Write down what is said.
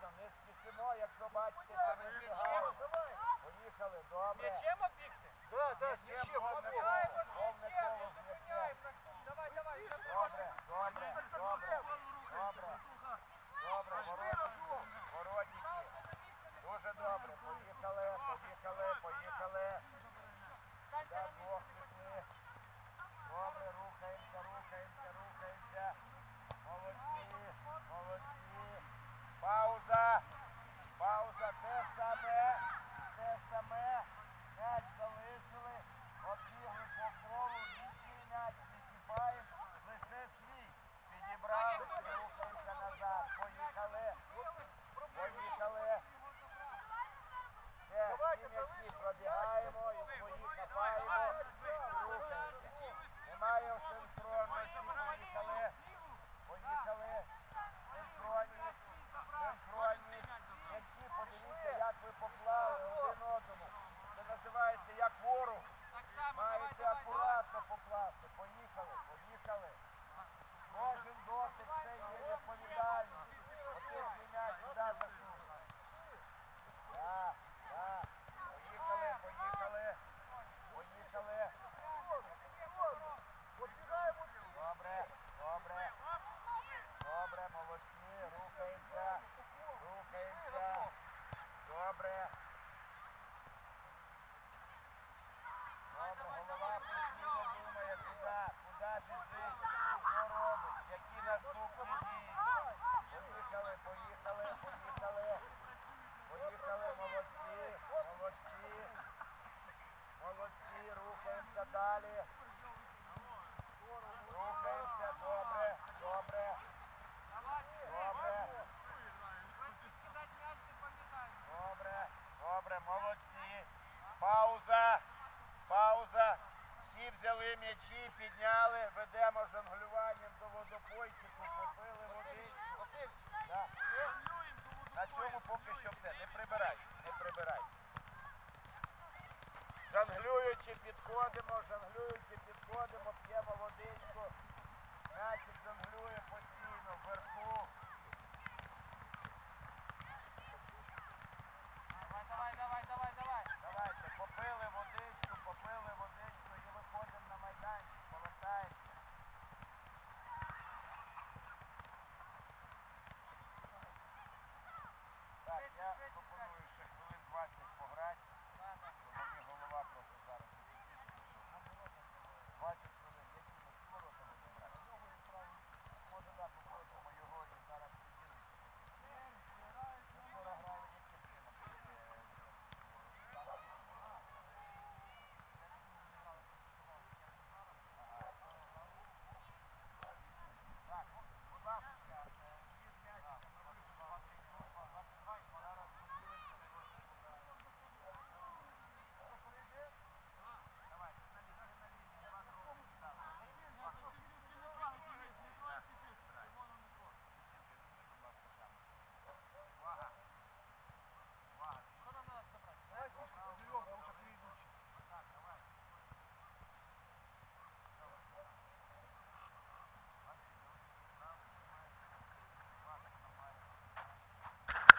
Точно, не спішимо, якщо бачите, це не Поїхали, добре. З м'ячем обігти? Так, так, з м'ячем. Далі. Рухаємося, добре, добре, добре. Добре, добре, молодці. Пауза, пауза. Всі взяли м'ячі, підняли, ведемо жонглюванням до водопойчику, попили води. На цьому поки що все. Не прибирай, не прибирай. підходимо, жонглюючи, підходимо, п'ємо водичку. Значить,